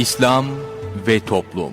İslam ve Toplum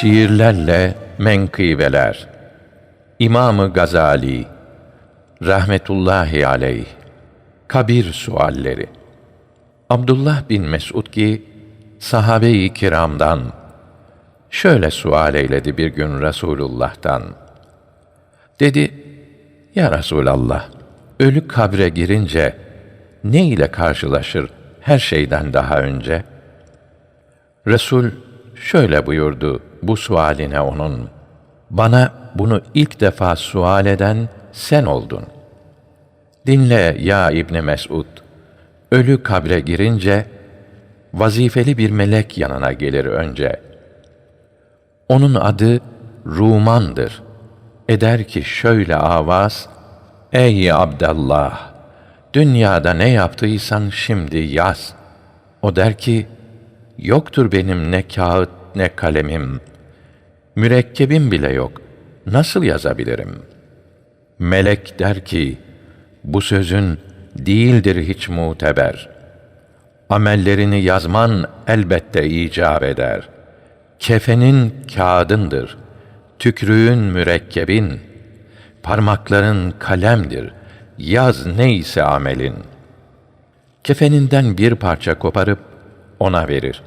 Şiirlerle menkıbeler İmamı Gazali Rahmetullahi aleyh Kabir sualleri Abdullah bin Mesud ki sahabe-i kiramdan şöyle sual eyledi bir gün Resulullah'tan. Dedi, Ya Resulallah, ölü kabre girince ne ile karşılaşır her şeyden daha önce? Resul şöyle buyurdu bu sualine onun. Bana bunu ilk defa sual eden sen oldun. Dinle ya İbni Mesud. Ölü kabre girince vazifeli bir melek yanına gelir önce. Onun adı Ruman'dır. Eder ki şöyle avaz, Ey Abdallah! Dünyada ne yaptıysan şimdi yaz. O der ki, Yoktur benim ne kağıt ne kalemim. Mürekkebim bile yok. Nasıl yazabilirim? Melek der ki, bu sözün değildir hiç muteber. Amellerini yazman elbette icap eder. Kefenin kağıdındır. Tükrüğün mürekkebin. Parmakların kalemdir. Yaz neyse amelin. Kefeninden bir parça koparıp ona verir.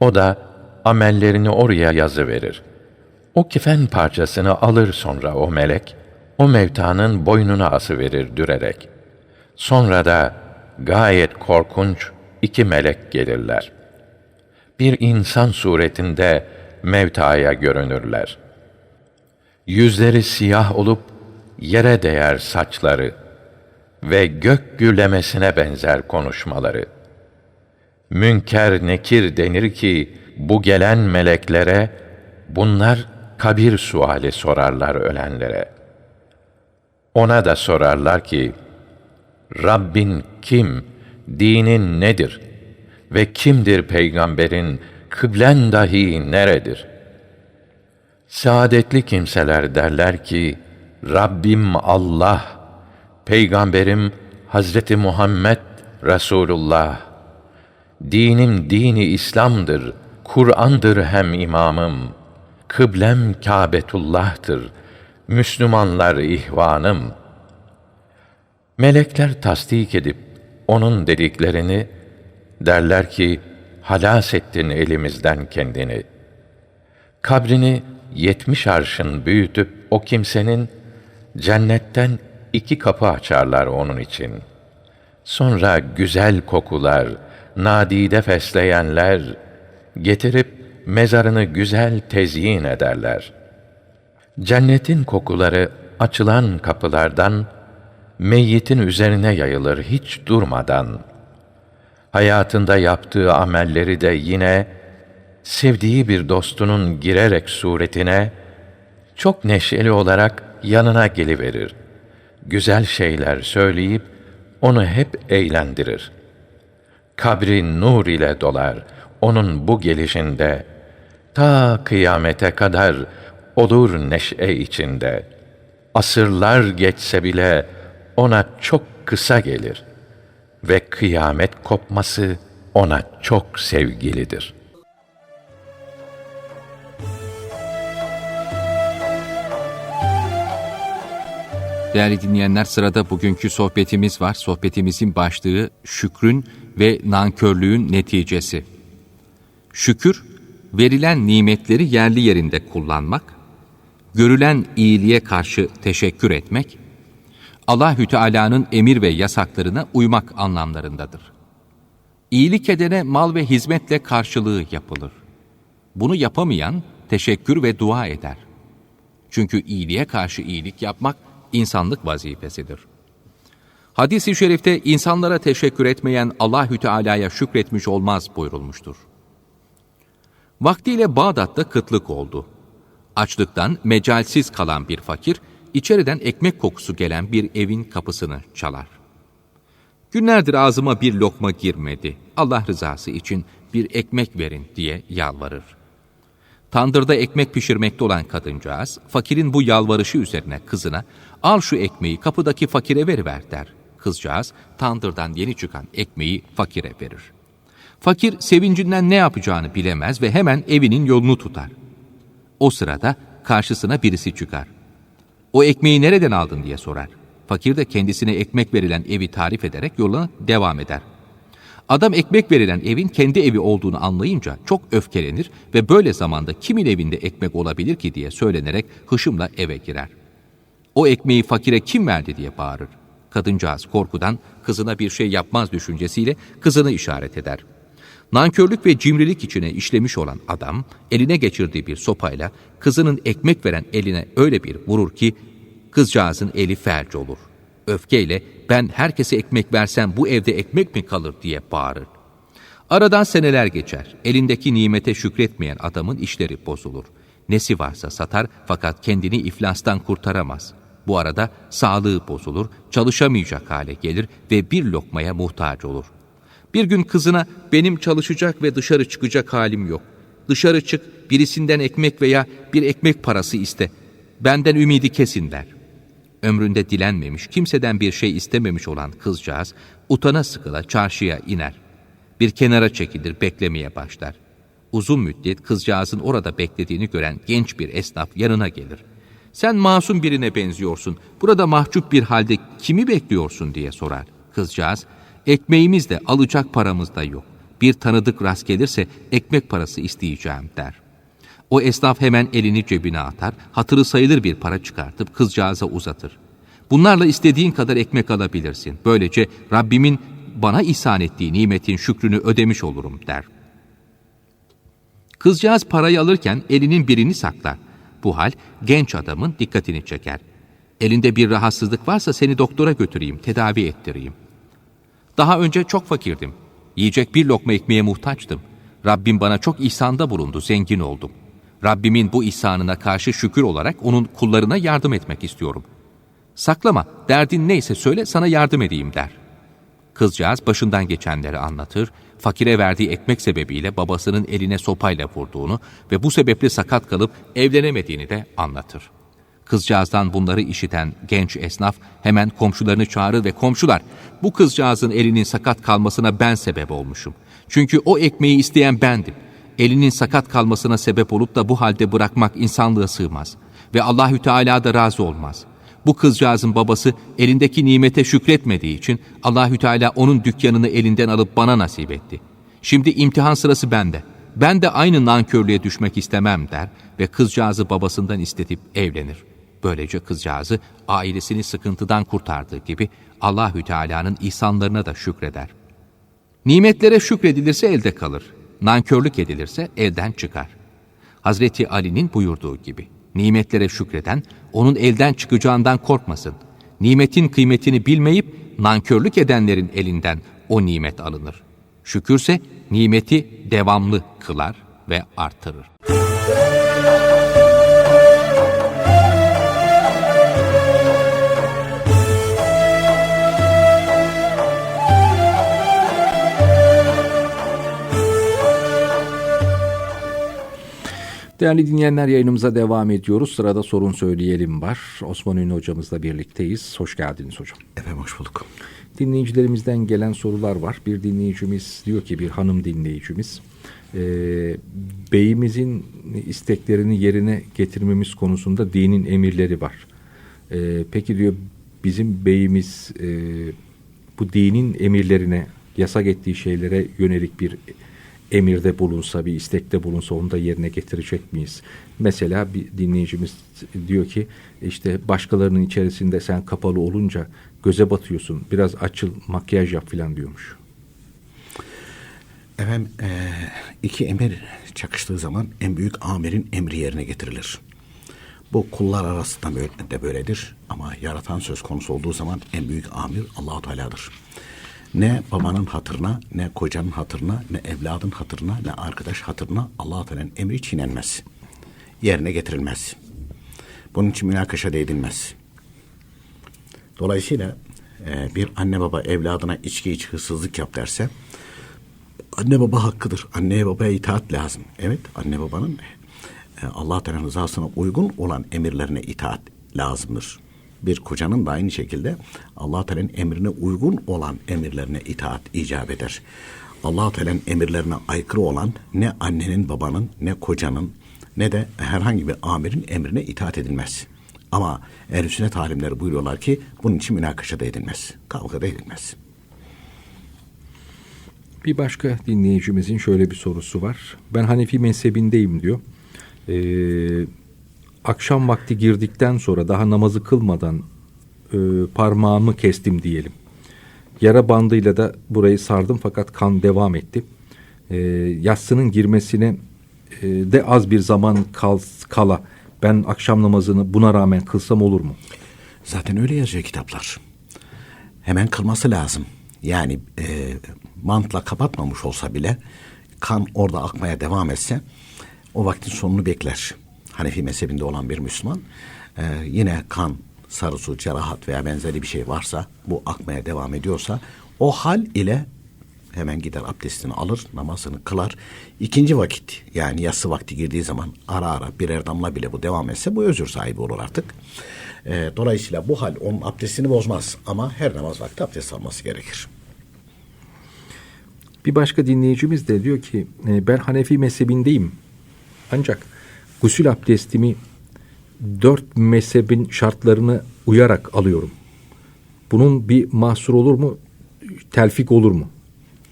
O da amellerini oraya yazı verir. O kefen parçasını alır sonra o melek, o mevtanın boynuna ası verir dürerek. Sonra da gayet korkunç iki melek gelirler. Bir insan suretinde mevtaya görünürler. Yüzleri siyah olup yere değer saçları ve gök gürlemesine benzer konuşmaları.'' Münker nekir denir ki bu gelen meleklere bunlar kabir suali sorarlar ölenlere. Ona da sorarlar ki Rabbin kim, dinin nedir ve kimdir peygamberin kıblen dahi neredir? Saadetli kimseler derler ki Rabbim Allah, peygamberim Hazreti Muhammed Resulullah Dinim dini İslam'dır, Kur'an'dır hem imamım. Kıblem Kâbetullah'tır, Müslümanlar ihvanım. Melekler tasdik edip onun dediklerini derler ki halas ettin elimizden kendini. Kabrini yetmiş arşın büyütüp o kimsenin cennetten iki kapı açarlar onun için. Sonra güzel kokular, nadide fesleyenler getirip mezarını güzel tezyin ederler. Cennetin kokuları açılan kapılardan meyyitin üzerine yayılır hiç durmadan. Hayatında yaptığı amelleri de yine sevdiği bir dostunun girerek suretine çok neşeli olarak yanına geliverir. Güzel şeyler söyleyip onu hep eğlendirir.'' kabri nur ile dolar onun bu gelişinde ta kıyamete kadar olur neşe içinde asırlar geçse bile ona çok kısa gelir ve kıyamet kopması ona çok sevgilidir.'' Değerli dinleyenler sırada bugünkü sohbetimiz var. Sohbetimizin başlığı şükrün ve nankörlüğün neticesi. Şükür, verilen nimetleri yerli yerinde kullanmak, görülen iyiliğe karşı teşekkür etmek, Allahü Teala'nın emir ve yasaklarına uymak anlamlarındadır. İyilik edene mal ve hizmetle karşılığı yapılır. Bunu yapamayan teşekkür ve dua eder. Çünkü iyiliğe karşı iyilik yapmak insanlık vazifesidir. Hadis-i şerifte insanlara teşekkür etmeyen Allahü Teala'ya şükretmiş olmaz buyurulmuştur. Vaktiyle Bağdat'ta kıtlık oldu. Açlıktan mecalsiz kalan bir fakir, içeriden ekmek kokusu gelen bir evin kapısını çalar. Günlerdir ağzıma bir lokma girmedi. Allah rızası için bir ekmek verin diye yalvarır. Tandırda ekmek pişirmekte olan kadıncağız, fakirin bu yalvarışı üzerine kızına, al şu ekmeği kapıdaki fakire veriver der. Kızcağız, tandırdan yeni çıkan ekmeği fakire verir. Fakir sevincinden ne yapacağını bilemez ve hemen evinin yolunu tutar. O sırada karşısına birisi çıkar. O ekmeği nereden aldın diye sorar. Fakir de kendisine ekmek verilen evi tarif ederek yoluna devam eder. Adam ekmek verilen evin kendi evi olduğunu anlayınca çok öfkelenir ve böyle zamanda kimin evinde ekmek olabilir ki diye söylenerek hışımla eve girer. O ekmeği fakire kim verdi diye bağırır. Kadıncağız korkudan kızına bir şey yapmaz düşüncesiyle kızını işaret eder. Nankörlük ve cimrilik içine işlemiş olan adam eline geçirdiği bir sopayla kızının ekmek veren eline öyle bir vurur ki kızcağızın eli felç olur. Öfkeyle ben herkese ekmek versem bu evde ekmek mi kalır diye bağırır. Aradan seneler geçer. Elindeki nimete şükretmeyen adamın işleri bozulur. Nesi varsa satar fakat kendini iflastan kurtaramaz. Bu arada sağlığı bozulur, çalışamayacak hale gelir ve bir lokmaya muhtaç olur. Bir gün kızına benim çalışacak ve dışarı çıkacak halim yok. Dışarı çık, birisinden ekmek veya bir ekmek parası iste. Benden ümidi kesin der. Ömründe dilenmemiş, kimseden bir şey istememiş olan kızcağız utana sıkıla çarşıya iner. Bir kenara çekilir, beklemeye başlar. Uzun müddet kızcağızın orada beklediğini gören genç bir esnaf yanına gelir. Sen masum birine benziyorsun. Burada mahcup bir halde kimi bekliyorsun diye sorar. Kızcağız, ekmeğimiz de alacak paramız da yok. Bir tanıdık rast gelirse ekmek parası isteyeceğim der. O esnaf hemen elini cebine atar, hatırı sayılır bir para çıkartıp kızcağıza uzatır. Bunlarla istediğin kadar ekmek alabilirsin. Böylece Rabbimin bana ihsan ettiği nimetin şükrünü ödemiş olurum der. Kızcağız parayı alırken elinin birini saklar. Bu hal genç adamın dikkatini çeker. Elinde bir rahatsızlık varsa seni doktora götüreyim, tedavi ettireyim. Daha önce çok fakirdim. Yiyecek bir lokma ekmeğe muhtaçtım. Rabbim bana çok ihsanda bulundu, zengin oldum. Rabbimin bu ihsanına karşı şükür olarak onun kullarına yardım etmek istiyorum. Saklama, derdin neyse söyle sana yardım edeyim der. Kızcağız başından geçenleri anlatır, fakire verdiği ekmek sebebiyle babasının eline sopayla vurduğunu ve bu sebeple sakat kalıp evlenemediğini de anlatır. Kızcağızdan bunları işiten genç esnaf hemen komşularını çağırır ve komşular bu kızcağızın elinin sakat kalmasına ben sebep olmuşum. Çünkü o ekmeği isteyen bendim. Elinin sakat kalmasına sebep olup da bu halde bırakmak insanlığa sığmaz. Ve Allahü Teala da razı olmaz. Bu kızcağızın babası elindeki nimete şükretmediği için Allahü Teala onun dükkanını elinden alıp bana nasip etti. Şimdi imtihan sırası bende. Ben de aynı nankörlüğe düşmek istemem der ve kızcağızı babasından istetip evlenir. Böylece kızcağızı ailesini sıkıntıdan kurtardığı gibi Allahü Teala'nın ihsanlarına da şükreder. Nimetlere şükredilirse elde kalır. Nankörlük edilirse elden çıkar. Hazreti Ali'nin buyurduğu gibi nimetlere şükreden onun elden çıkacağından korkmasın. Nimetin kıymetini bilmeyip nankörlük edenlerin elinden o nimet alınır. Şükürse nimeti devamlı kılar ve artırır. Değerli dinleyenler yayınımıza devam ediyoruz. Sırada sorun söyleyelim var. Osman Ünlü hocamızla birlikteyiz. Hoş geldiniz hocam. Efendim hoş bulduk. Dinleyicilerimizden gelen sorular var. Bir dinleyicimiz diyor ki bir hanım dinleyicimiz e, beyimizin isteklerini yerine getirmemiz konusunda dinin emirleri var. E, peki diyor bizim beyimiz e, bu dinin emirlerine yasak ettiği şeylere yönelik bir emirde bulunsa, bir istekte bulunsa onu da yerine getirecek miyiz? Mesela bir dinleyicimiz diyor ki işte başkalarının içerisinde sen kapalı olunca göze batıyorsun. Biraz açıl, makyaj yap filan diyormuş. Efendim eee, iki emir çakıştığı zaman en büyük amirin emri yerine getirilir. Bu kullar arasında böyle, de böyledir ama yaratan söz konusu olduğu zaman en büyük amir Allahu Teala'dır. Ne babanın hatırına, ne kocanın hatırına, ne evladın hatırına, ne arkadaş hatırına Allahu Teala'nın emri çiğnenmez. Yerine getirilmez. Bunun için münakaşa da. Dolayısıyla e, bir anne baba evladına içki iç hırsızlık yap derse anne baba hakkıdır. Anneye babaya itaat lazım. Evet anne babanın e, Allah Teala rızasına uygun olan emirlerine itaat lazımdır. Bir kocanın da aynı şekilde Allah Teala'nın emrine uygun olan emirlerine itaat icap eder. Allah Teala'nın emirlerine aykırı olan ne annenin, babanın, ne kocanın ne de herhangi bir amirin emrine itaat edilmez. Ama ehl sünnet alimleri buyuruyorlar ki bunun için münakaşa da edilmez. Kavga da edilmez. Bir başka dinleyicimizin şöyle bir sorusu var. Ben Hanefi mezhebindeyim diyor. Ee, akşam vakti girdikten sonra daha namazı kılmadan e, parmağımı kestim diyelim. Yara bandıyla da burayı sardım fakat kan devam etti. Ee, yatsının girmesine e, de az bir zaman kal, kala ben akşam namazını buna rağmen kılsam olur mu? Zaten öyle yazıyor kitaplar. Hemen kılması lazım. Yani e, mantla kapatmamış olsa bile kan orada akmaya devam etse o vaktin sonunu bekler. Hanefi mezhebinde olan bir Müslüman e, yine kan, sarı su, cerahat veya benzeri bir şey varsa bu akmaya devam ediyorsa o hal ile hemen gider abdestini alır, namazını kılar. İkinci vakit yani yatsı vakti girdiği zaman ara ara birer damla bile bu devam etse bu özür sahibi olur artık. Ee, dolayısıyla bu hal onun abdestini bozmaz ama her namaz vakti abdest alması gerekir. Bir başka dinleyicimiz de diyor ki e, ben Hanefi mezhebindeyim. Ancak gusül abdestimi dört mezhebin şartlarını uyarak alıyorum. Bunun bir mahsur olur mu? Telfik olur mu?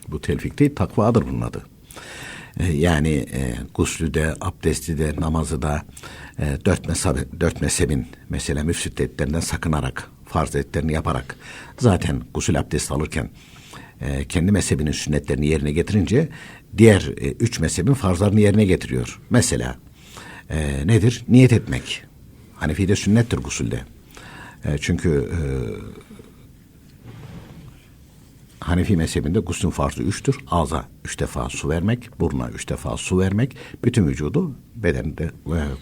Bu telfik değil takvadır bunun adı. Ee, yani e, guslü de, abdesti de, namazı da e, dört, mezhebi, dört mezhebin mesela müfsit etlerinden sakınarak, farz etlerini yaparak zaten gusül abdesti alırken e, kendi mezhebinin sünnetlerini yerine getirince diğer e, üç mezhebin farzlarını yerine getiriyor. Mesela e, nedir? Niyet etmek. Hanefi'de sünnettir gusülde. E, çünkü e, Hanefi mezhebinde guslün farzı üçtür. Ağza üç defa su vermek, buruna üç defa su vermek, bütün vücudu bedeninde e,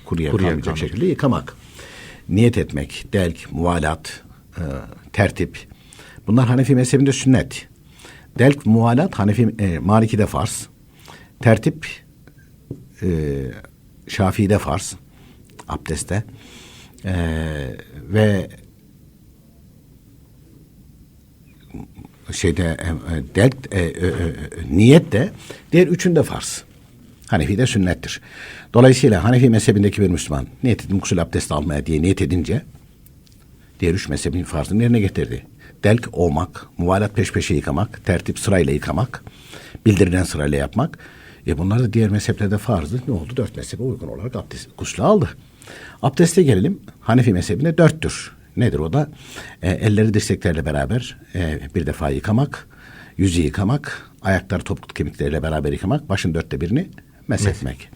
kuruya, Kuruya kalmayacak. şekilde yıkamak. Niyet etmek, delk, muvalat, e, tertip. Bunlar Hanefi mezhebinde sünnet. Delk, muvalat Hanefi, e, Maliki'de farz. Tertip, e, Şafii'de farz. Abdestte. E, ve şeyde e, e, delk, e, e, e, niyet de diğer üçünde farz. Hanefi'de sünnettir. Dolayısıyla Hanefi mezhebindeki bir Müslüman niyet edin gusül abdesti almaya diye niyet edince diğer üç mezhebin farzını yerine getirdi. Delk olmak, muvalat peş peşe yıkamak, tertip sırayla yıkamak, bildirilen sırayla yapmak. E bunlar da diğer mezheplerde farzdı. Ne oldu? Dört mezhebe uygun olarak abdest, guslü aldı. Abdeste gelelim. Hanefi mezhebinde dörttür. Nedir o da? E, elleri dirseklerle beraber e, bir defa yıkamak, yüzü yıkamak, ayakları topuk kemikleriyle beraber yıkamak, başın dörtte birini meshetmek.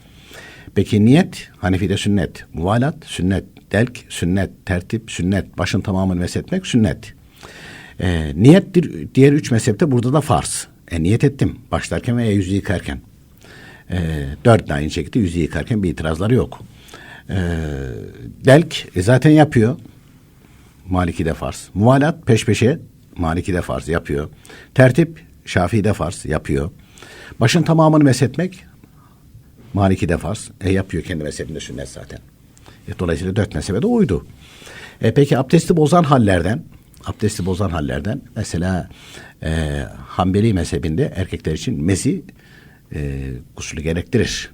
Peki niyet? Hanefi'de sünnet. Muvalat, sünnet. Delk, sünnet. Tertip, sünnet. Başın tamamını meshetmek, sünnet. E, niyettir diğer üç mezhepte burada da farz. E, niyet ettim başlarken veya yüzü yıkarken. E, dört de aynı şekilde yüzü yıkarken bir itirazları yok. E, delk e, zaten yapıyor. Maliki'de farz. Muvalat peş peşe Maliki'de farz yapıyor. Tertip Şafii'de farz yapıyor. Başın tamamını meshetmek Maliki'de farz. E yapıyor kendi mezhebinde sünnet zaten. E, dolayısıyla dört mezhebe de uydu. E, peki abdesti bozan hallerden abdesti bozan hallerden mesela e, Hanbeli mezhebinde erkekler için mezi e, gusülü gerektirir.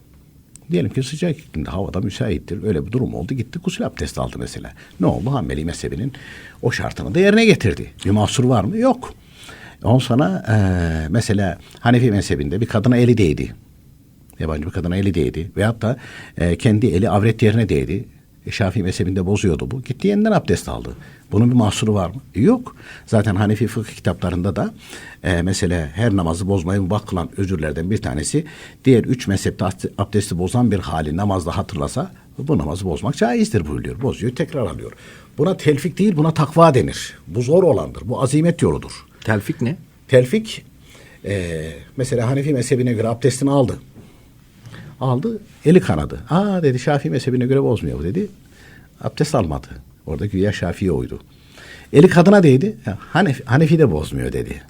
Diyelim ki sıcak iklimde havada müsaittir. Öyle bir durum oldu. Gitti gusül abdesti aldı mesela. Ne oldu? Hanbeli mezhebinin o şartını da yerine getirdi. Bir mahsur var mı? Yok. Ondan sonra e, mesela Hanefi mezhebinde bir kadına eli değdi. Yabancı bir kadına eli değdi. Veyahut da e, kendi eli avret yerine değdi. E, Şafii mezhebinde bozuyordu bu. Gitti yeniden abdest aldı. Bunun bir mahsuru var mı? E, yok. Zaten Hanefi fıkıh kitaplarında da e, mesela her namazı bozmayı mübah kılan özürlerden bir tanesi diğer üç mezhepte abd- abdesti bozan bir hali namazda hatırlasa bu namazı bozmak caizdir buyuruyor. Bozuyor tekrar alıyor. Buna telfik değil buna takva denir. Bu zor olandır. Bu azimet yoludur. Telfik ne? Telfik e, mesela Hanefi mezhebine göre abdestini aldı. Aldı eli kanadı. Aa dedi Şafii mezhebine göre bozmuyor dedi. Abdest almadı. Orada güya Şafii oydu. Eli kadına değdi. "Ya, Hanefi, Hanefi de bozmuyor dedi.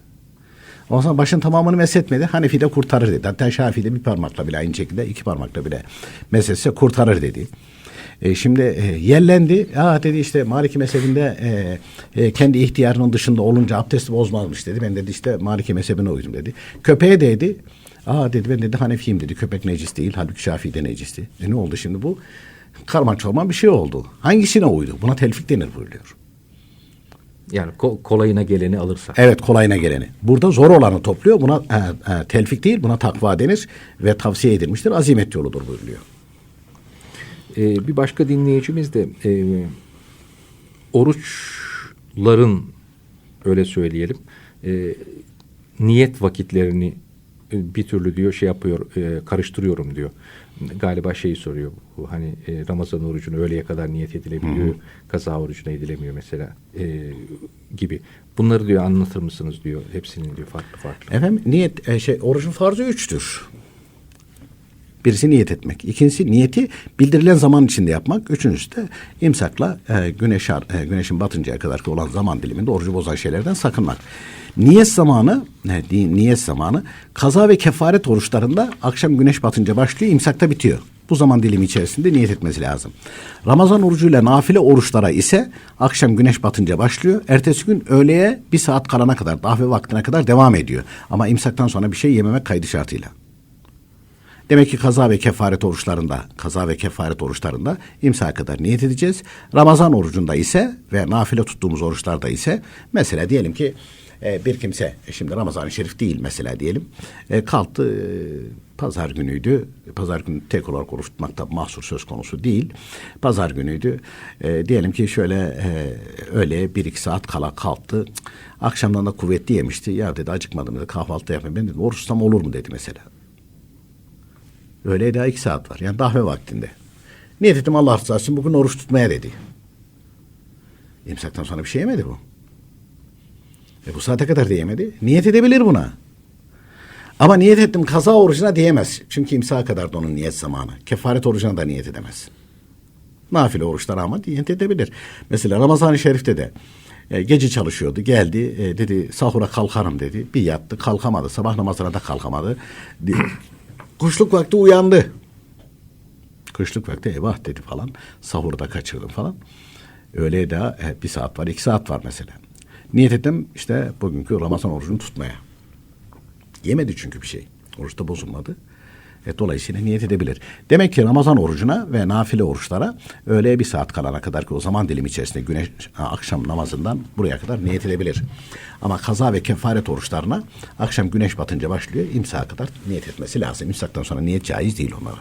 O zaman başın tamamını meshetmedi. Hanefi de kurtarır dedi. Hatta Şafii de bir parmakla bile aynı şekilde iki parmakla bile meshetse kurtarır dedi. E, şimdi e, yellendi. Aa dedi işte Maliki mezhebinde e, e, kendi ihtiyarının dışında olunca abdesti bozmazmış dedi. Ben dedi işte Maliki mezhebine uydum dedi. Köpeğe değdi. Aa dedi ben dedi Hanefiyim dedi. Köpek necis değil. Halbuki Şafii de necisti. E ne oldu şimdi bu? Karman çorman bir şey oldu. Hangisine uydu? Buna telfik denir buyuruyor. Yani ko- kolayına geleni alırsa. Evet kolayına geleni. Burada zor olanı topluyor. Buna e, e, telfik değil buna takva denir ve tavsiye edilmiştir. Azimet yoludur buyuruluyor. Ee, bir başka dinleyicimiz de e, oruçların öyle söyleyelim e, niyet vakitlerini bir türlü diyor şey yapıyor e, karıştırıyorum diyor. Galiba şeyi soruyor bu hani e, Ramazan orucunu öğleye kadar niyet edilebiliyor. Kaza orucuna edilemiyor mesela e, gibi. Bunları diyor anlatır mısınız diyor. Hepsinin diyor farklı farklı. Efendim niyet e, şey orucun farzı üçtür. Birisi niyet etmek. İkincisi niyeti bildirilen zaman içinde yapmak. Üçüncüsü de imsakla e, güneş e, güneşin batıncaya kadar olan zaman diliminde orucu bozan şeylerden sakınmak. Niyet zamanı di- niyet zamanı kaza ve kefaret oruçlarında akşam güneş batınca başlıyor, imsakta bitiyor. Bu zaman dilimi içerisinde niyet etmesi lazım. Ramazan orucuyla nafile oruçlara ise akşam güneş batınca başlıyor. Ertesi gün öğleye bir saat kalana kadar, kahve vaktine kadar devam ediyor. Ama imsaktan sonra bir şey yememek kaydı şartıyla. Demek ki kaza ve kefaret oruçlarında, kaza ve kefaret oruçlarında imsaya kadar niyet edeceğiz. Ramazan orucunda ise ve nafile tuttuğumuz oruçlarda ise mesela diyelim ki e, bir kimse e, şimdi Ramazan-ı Şerif değil mesela diyelim e, kalktı e, pazar günüydü. Pazar günü tek olarak oruç tutmakta mahsur söz konusu değil. Pazar günüydü. E, diyelim ki şöyle e, öyle bir iki saat kala kalktı. Akşamdan da kuvvetli yemişti. Ya dedi acıkmadım dedi kahvaltı yapayım. Ben dedim oruç tutsam olur mu dedi mesela. Öğleye daha iki saat var. Yani dahve vaktinde. Niyet ettim Allah rızası için bugün oruç tutmaya dedi. İmsaktan sonra bir şey yemedi bu. E bu saate kadar da yemedi. Niyet edebilir buna. Ama niyet ettim kaza orucuna diyemez. Çünkü imsaha kadar da onun niyet zamanı. Kefaret orucuna da niyet edemez. Nafile oruçlara ama niyet edebilir. Mesela Ramazan-ı Şerif'te de e, gece çalışıyordu. Geldi e, dedi sahura kalkarım dedi. Bir yattı kalkamadı. Sabah namazına da kalkamadı. Kuşluk vakti uyandı. Kışlık vakti eyvah dedi falan. Sahurda kaçırdım falan. Öğleye daha e, bir saat var, iki saat var mesela. Niyet ettim işte bugünkü Ramazan orucunu tutmaya. Yemedi çünkü bir şey. Oruç da bozulmadı. E, dolayısıyla niyet edebilir. Demek ki Ramazan orucuna ve nafile oruçlara öğleye bir saat kalana kadar ki o zaman dilimi içerisinde güneş akşam namazından buraya kadar niyet edebilir. Ama kaza ve kefaret oruçlarına akşam güneş batınca başlıyor. imsaha kadar niyet etmesi lazım. İmsaktan sonra niyet caiz değil onlara.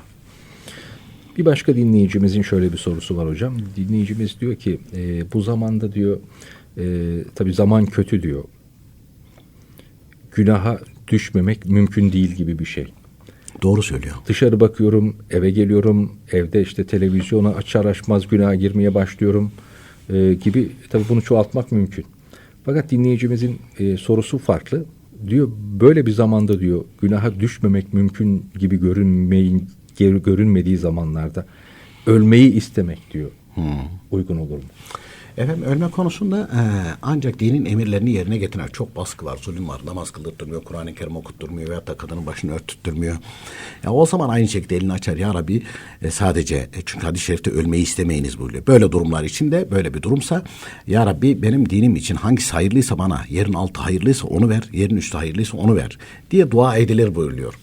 Bir başka dinleyicimizin şöyle bir sorusu var hocam. Dinleyicimiz diyor ki e, bu zamanda diyor e, tabi zaman kötü diyor. Günaha düşmemek mümkün değil gibi bir şey. Doğru söylüyor. Dışarı bakıyorum, eve geliyorum, evde işte televizyonu açar açmaz günaha girmeye başlıyorum e, gibi. Tabii bunu çoğaltmak mümkün. Fakat dinleyicimizin e, sorusu farklı. Diyor böyle bir zamanda diyor günaha düşmemek mümkün gibi görünmeyin görünmediği zamanlarda ölmeyi istemek diyor. Uygun olur mu? Efendim ölme konusunda e, ancak dinin emirlerini yerine getiren çok baskı var, zulüm var. Namaz kıldırtmıyor, Kur'an-ı Kerim okutturmuyor veyahut da kadının başını örtüttürmüyor. Ya o zaman aynı şekilde elini açar. Ya Rabbi e, sadece e, çünkü hadis-i şerifte ölmeyi istemeyiniz buyuruyor. Böyle durumlar için de böyle bir durumsa Ya Rabbi benim dinim için hangisi hayırlıysa bana, yerin altı hayırlıysa onu ver, yerin üstü hayırlıysa onu ver diye dua edilir buyuruyor.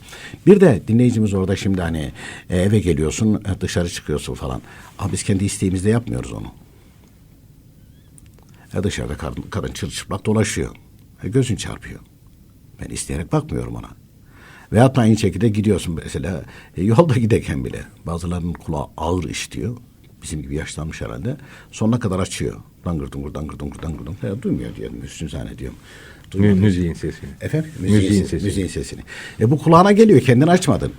Bir de dinleyicimiz orada şimdi hani e, eve geliyorsun, e, dışarı çıkıyorsun falan. Ama biz kendi isteğimizle yapmıyoruz onu. Ya dışarıda kadın, kadın çırılçıplak dolaşıyor. E gözün çarpıyor. Ben isteyerek bakmıyorum ona. Veyahut da aynı şekilde gidiyorsun mesela e, yolda giderken bile bazılarının kulağı ağır işitiyor. Bizim gibi yaşlanmış herhalde. Sonuna kadar açıyor. Dangır dungur dangır dungur dangır dungur. Ya, duymuyor diyelim. Üstün zannediyorum. Duymadığı için. müziğin sesini. Efendim? Müziğin Müziğin, sesi. müziğin sesini. E bu kulağına geliyor kendini açmadın.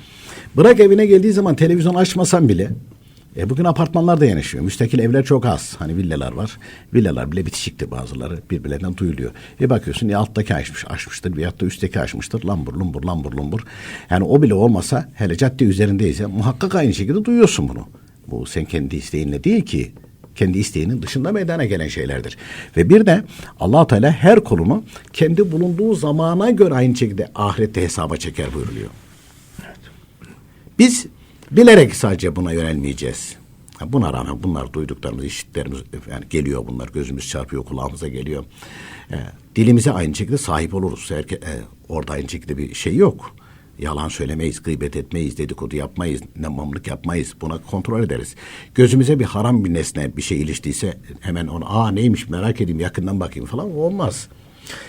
Bırak evine geldiği zaman televizyon açmasan bile e bugün apartmanlarda yaşıyor. Müstakil evler çok az. Hani villalar var. Villalar bile bitişiktir bazıları. Birbirlerinden duyuluyor. E bakıyorsun ya alttaki açmış, açmıştır veyahut da üstteki açmıştır. Lambur lumbur lambur lumbur. Yani o bile olmasa hele cadde üzerindeyse muhakkak aynı şekilde duyuyorsun bunu. Bu sen kendi isteğinle değil ki kendi isteğinin dışında meydana gelen şeylerdir. Ve bir de allah Teala her kulunu kendi bulunduğu zamana göre aynı şekilde ahirette hesaba çeker buyuruluyor. Biz bilerek sadece buna yönelmeyeceğiz. Buna rağmen bunlar duyduklarımız, işitlerimiz yani geliyor bunlar gözümüz çarpıyor, kulağımıza geliyor. E, dilimize aynı şekilde sahip oluruz. Herke, e, orada aynı şekilde bir şey yok. Yalan söylemeyiz, gıybet etmeyiz, dedikodu yapmayız, namamlık yapmayız. Buna kontrol ederiz. Gözümüze bir haram bir nesne bir şey iliştiyse hemen onu aa neymiş merak edeyim yakından bakayım falan olmaz.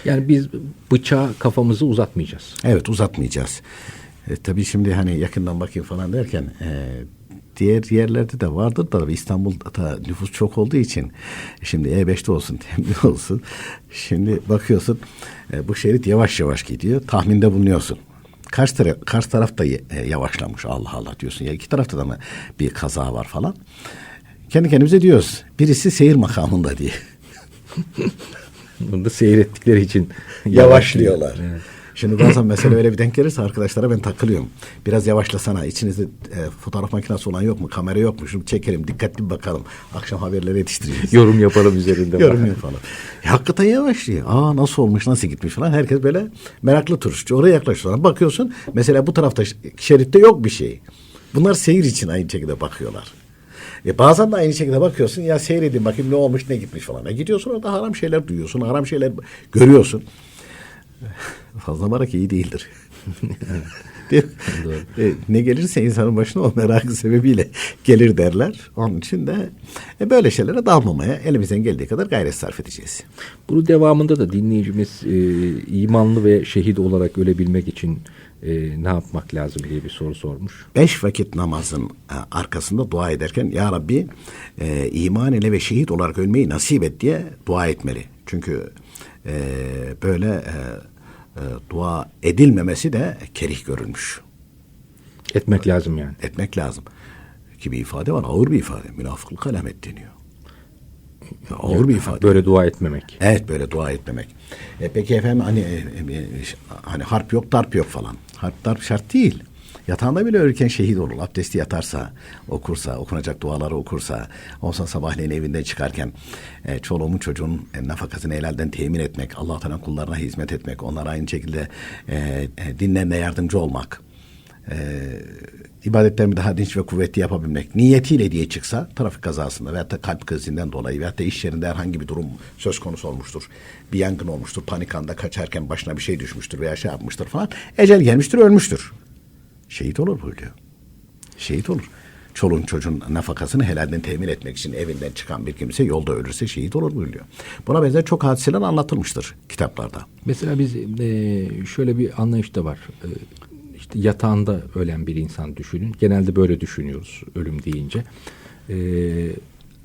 Yani biz bıçağı kafamızı uzatmayacağız. Evet uzatmayacağız. E, tabii şimdi hani yakından bakayım falan derken e, diğer yerlerde de vardır da İstanbul'da nüfus çok olduğu için şimdi E5'te olsun temli olsun. Şimdi bakıyorsun e, bu şerit yavaş yavaş gidiyor. Tahminde bulunuyorsun. Karşı, taraf, karşı taraf da e, yavaşlamış Allah Allah diyorsun. Ya iki tarafta da mı bir kaza var falan. Kendi kendimize diyoruz. Birisi seyir makamında diye. Bunu da seyrettikleri için yavaşlıyorlar. Evet. Şimdi bazen mesela öyle bir denk gelirse arkadaşlara ben takılıyorum. Biraz yavaşlasana. İçinizde e, fotoğraf makinesi olan yok mu? Kamera yok mu? Şunu çekelim. Dikkatli bir bakalım. Akşam haberleri yetiştireceğiz. Yorum yapalım üzerinde. Yorum yapalım. Ya, hakikaten yavaşlıyor. Aa nasıl olmuş, nasıl gitmiş falan. Herkes böyle meraklı turşucu. Oraya yaklaşıyorlar. Bakıyorsun mesela bu tarafta şeritte yok bir şey. Bunlar seyir için aynı şekilde bakıyorlar. E bazen de aynı şekilde bakıyorsun ya seyredin bakayım ne olmuş ne gitmiş falan. E gidiyorsun orada haram şeyler duyuyorsun, haram şeyler görüyorsun. Fazla merak iyi değildir. Değil? E, ne gelirse insanın başına o merakı sebebiyle gelir derler. Onun için de e, böyle şeylere dalmamaya elimizden geldiği kadar gayret sarf edeceğiz. Bunun devamında da dinleyicimiz e, imanlı ve şehit olarak ölebilmek için e, ne yapmak lazım diye bir soru sormuş. Beş vakit namazın e, arkasında dua ederken Ya Rabbi e, iman ile ve şehit olarak ölmeyi nasip et diye dua etmeli. Çünkü e, böyle e, e, dua edilmemesi de kerih görülmüş. Etmek lazım yani. Etmek lazım. Ki bir ifade var ağır bir ifade. Münafıklık alamet deniyor. Ya, ağır bir ifade. Böyle dua etmemek. Evet böyle dua etmemek. E, peki efendim hani e, e, hani harp yok darp yok falan. Harp darp şart değil. Yatağında bile ölürken şehit olur. Abdesti yatarsa, okursa, okunacak duaları okursa, olsa sabahleyin evinden çıkarken e, çoluğumun çocuğun e, nafakasını helalden temin etmek, Allah Teala kullarına hizmet etmek, onlara aynı şekilde e, e, dinlerine yardımcı olmak, e, ibadetlerimi daha dinç ve kuvvetli yapabilmek niyetiyle diye çıksa trafik kazasında veyahut da kalp krizinden dolayı veyahut da iş yerinde herhangi bir durum söz konusu olmuştur. Bir yangın olmuştur, panik anda kaçarken başına bir şey düşmüştür veya şey yapmıştır falan. Ecel gelmiştir, ölmüştür. Şehit olur buyuruyor. Şehit olur. Çoluğun çocuğun nafakasını helalden temin etmek için evinden çıkan bir kimse yolda ölürse şehit olur buyuruyor. Buna benzer çok hadiseler anlatılmıştır kitaplarda. Mesela biz e, şöyle bir anlayış da var. E, işte yatağında ölen bir insan düşünün. Genelde böyle düşünüyoruz ölüm deyince. E,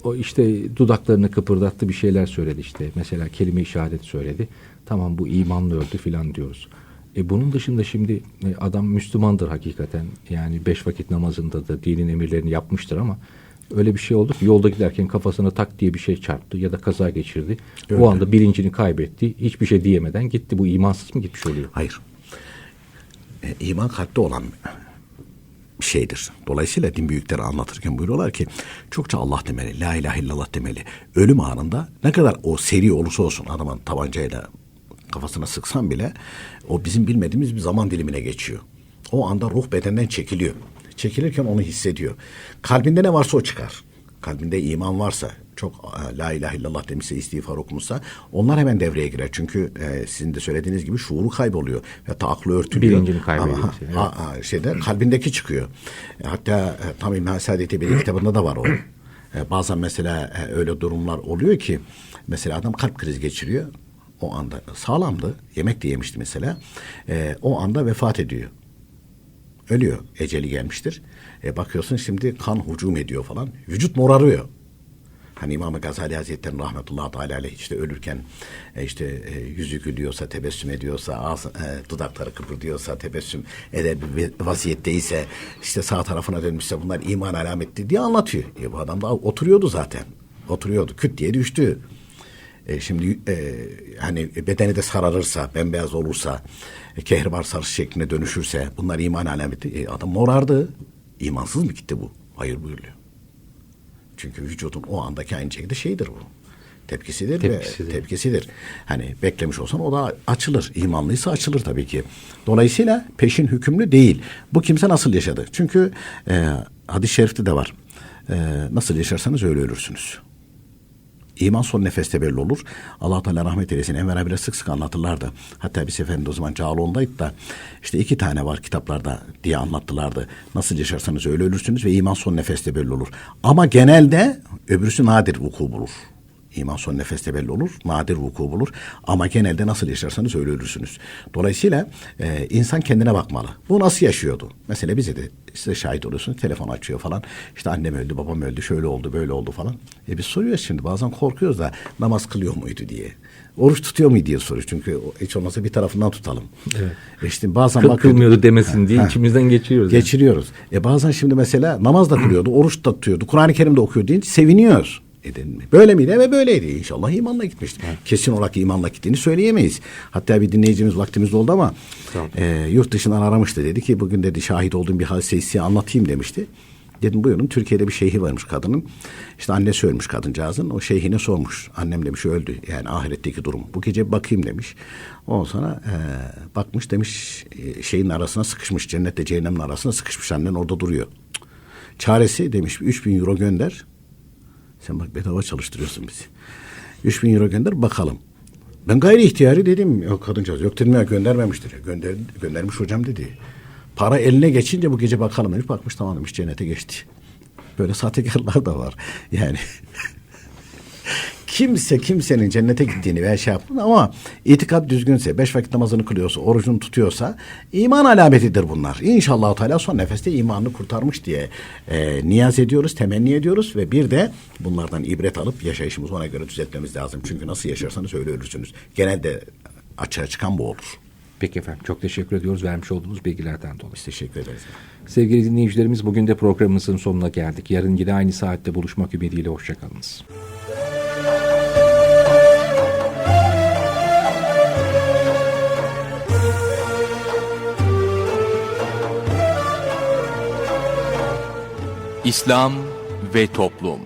o işte dudaklarını kıpırdattı bir şeyler söyledi işte. Mesela kelime-i şehadet söyledi. Tamam bu imanlı öldü filan diyoruz. E bunun dışında şimdi e, adam Müslümandır hakikaten. Yani beş vakit namazında da dinin emirlerini yapmıştır ama öyle bir şey oldu ki yolda giderken kafasına tak diye bir şey çarptı ya da kaza geçirdi. Öyle. O anda bilincini kaybetti. Hiçbir şey diyemeden gitti. Bu imansız mı gitmiş oluyor? Hayır. E, iman kalpte olan bir şeydir. Dolayısıyla din büyükleri anlatırken buyuruyorlar ki çokça Allah demeli, la ilahe illallah demeli. Ölüm anında ne kadar o seri olursa olsun adamın tabancayla kafasına sıksan bile o bizim bilmediğimiz bir zaman dilimine geçiyor. O anda ruh bedenden çekiliyor. Çekilirken onu hissediyor. Kalbinde ne varsa o çıkar. Kalbinde iman varsa, çok e, la ilahe illallah demişse, istiğfar okumuşsa onlar hemen devreye girer. Çünkü e, sizin de söylediğiniz gibi şuuru kayboluyor. Ve aklı örtülüyor. Bilincini kaybediyor Ama, mesela, ha, ha, şeyde kalbindeki çıkıyor. E, Hatta e, tam İbn Saadet'i bir kitabında da var o. E, bazen mesela e, öyle durumlar oluyor ki mesela adam kalp krizi geçiriyor. O anda sağlamdı. Yemek de yemişti mesela. E, o anda vefat ediyor. Ölüyor. Eceli gelmiştir. E bakıyorsun şimdi kan hücum ediyor falan. Vücut morarıyor. Hani İmam Gazali Hazretleri rahmetullahi teala aleyh işte ölürken e, işte e, yüzü gülüyorsa, tebessüm ediyorsa, ağzı, e, dudakları kıpırdıyorsa, tebessüm eder bir vaziyetteyse, işte sağ tarafına dönmüşse bunlar iman alameti diye anlatıyor. E, bu adam da oturuyordu zaten. Oturuyordu. Küt diye düştü. E, şimdi e, hani bedeni de sararırsa, bembeyaz olursa, e, kehribar sarış şekline dönüşürse bunlar iman alameti. E, adam morardı. İmansız mı gitti bu? Hayır buyuruyor. Çünkü vücudun o andaki aynı şekilde şeydir bu. Tepkisidir, Tepkisidir. ve tepkisidir. Hani beklemiş olsan o da açılır. İmanlıysa açılır tabii ki. Dolayısıyla peşin hükümlü değil. Bu kimse nasıl yaşadı? Çünkü e, hadis-i şerifte de var. E, nasıl yaşarsanız öyle ölürsünüz. İman son nefeste belli olur. Allah Teala rahmet eylesin. Enver abiyle sık sık anlatırlardı. Hatta bir seferinde o zaman Cağaloğlu'ndaydı da işte iki tane var kitaplarda diye anlattılardı. Nasıl yaşarsanız öyle ölürsünüz ve iman son nefeste belli olur. Ama genelde öbürsü nadir vuku bulur. İman son nefeste belli olur, nadir vuku bulur. Ama genelde nasıl yaşarsanız öyle ölürsünüz. Dolayısıyla e, insan kendine bakmalı. Bu nasıl yaşıyordu? Mesela bize de size şahit oluyorsunuz. Telefon açıyor falan. İşte annem öldü, babam öldü, şöyle oldu, böyle oldu falan. E biz soruyoruz şimdi. Bazen korkuyoruz da namaz kılıyor muydu diye. Oruç tutuyor mu diye soruyor. Çünkü hiç olmazsa bir tarafından tutalım. Evet. E işte bazen Kıl kılmıyordu demesin diye Ha. içimizden geçiriyoruz. yani. Geçiriyoruz. E bazen şimdi mesela namaz da kılıyordu, oruç da tutuyordu, Kur'an-ı Kerim de okuyor deyince seviniyoruz. E dedim mi? Böyle miydi? Evet böyleydi. İnşallah imanla gitmişti. Kesin olarak imanla gittiğini söyleyemeyiz. Hatta bir dinleyicimiz vaktimiz oldu ama e, yurt dışından aramıştı. Dedi ki bugün dedi şahit olduğum bir hadiseyi size anlatayım demişti. Dedim buyurun Türkiye'de bir şeyhi varmış kadının. İşte annesi ölmüş kadıncağızın. O şeyhine sormuş. Annem demiş öldü. Yani ahiretteki durum. Bu gece bakayım demiş. Ondan sonra e, bakmış demiş e, şeyin arasına sıkışmış. Cennetle cehennemin arasına sıkışmış. Annen orada duruyor. Çaresi demiş 3000 euro gönder. Sen bak bedava çalıştırıyorsun bizi. 3000 euro gönder bakalım. Ben gayri ihtiyari dedim. Yok kadıncağız. Yok dedim ya göndermemiştir. Gönder, göndermiş hocam dedi. Para eline geçince bu gece bakalım demiş. Bakmış tamam demiş cennete geçti. Böyle sahtekarlar da var. Yani kimse kimsenin cennete gittiğini veya şey yaptığını ama itikat düzgünse, beş vakit namazını kılıyorsa, orucunu tutuyorsa iman alametidir bunlar. İnşallah Teala son nefeste imanını kurtarmış diye e, niyaz ediyoruz, temenni ediyoruz ve bir de bunlardan ibret alıp yaşayışımızı ona göre düzeltmemiz lazım. Çünkü nasıl yaşarsanız öyle ölürsünüz. Genelde açığa çıkan bu olur. Peki efendim çok teşekkür ediyoruz vermiş olduğunuz bilgilerden dolayı. Biz teşekkür ederiz. Sevgili dinleyicilerimiz bugün de programımızın sonuna geldik. Yarın yine aynı saatte buluşmak ümidiyle hoşçakalınız. İslam ve Toplum